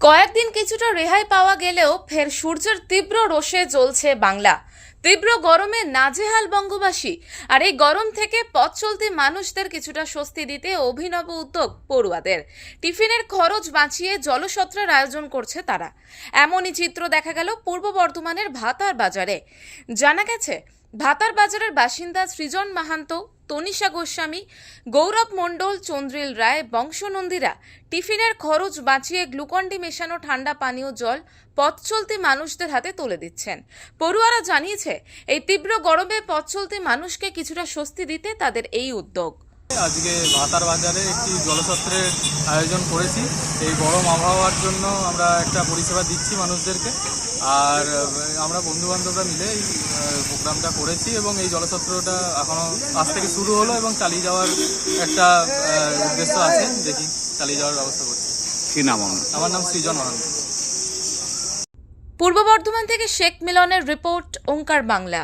কয়েকদিন কিছুটা রেহাই পাওয়া গেলেও ফের সূর্যের তীব্র রোষে জ্বলছে বাংলা। তীব্র গরমে নাজেহাল বঙ্গবাসী। আর এই গরম থেকে পথ চলতি মানুষদের কিছুটা স্বস্তি দিতে অভিনব উদ্যোগ পড়ুয়াদের। টিফিনের খরচ বাঁচিয়ে জলসত্রের আয়োজন করছে তারা। এমনই চিত্র দেখা গেল পূর্ব বর্ধমানের ভাতার বাজারে। জানা গেছে ভাতার বাজারের বাসিন্দা সৃজন মাহান্ত, তনিষা গোস্বামী, গৌরব মণ্ডল, চন্দ্রিল রায়, বংশনন্দীরা টিফিনের খরচ বাঁচিয়ে গ্লুকন্ডি মেশানো ঠান্ডা পানীয় জল পথ চলতি মানুষদের হাতে তুলে দিচ্ছেন। পড়ুয়ারা জানিয়েছে, এই তীব্র গরমে পথ চলতি মানুষকে কিছুটা স্বস্তি দিতে তাদের এই উদ্যোগ। আজকে ভাতার বাজারে একটি জলসত্রের আয়োজন করেছি। এই গরম আবহাওয়ার জন্য আমরা একটা পরিষেবা দিচ্ছি মানুষদেরকে। আর আমরা বন্ধু বান্ধবরা মিলে এই প্রোগ্রামটা করেছি এবং এই জলছত্রটা এখনও আজ থেকে শুরু হলো এবং চালিয়ে যাওয়ার একটা উদ্দেশ্য আছে। দেখি চালিয়ে যাওয়ার ব্যবস্থা করছি। কি নাম আমার নাম সৃজন মহান্ত পূর্ব বর্ধমান থেকে শেখ মিলনের রিপোর্ট ওঙ্কার বাংলা।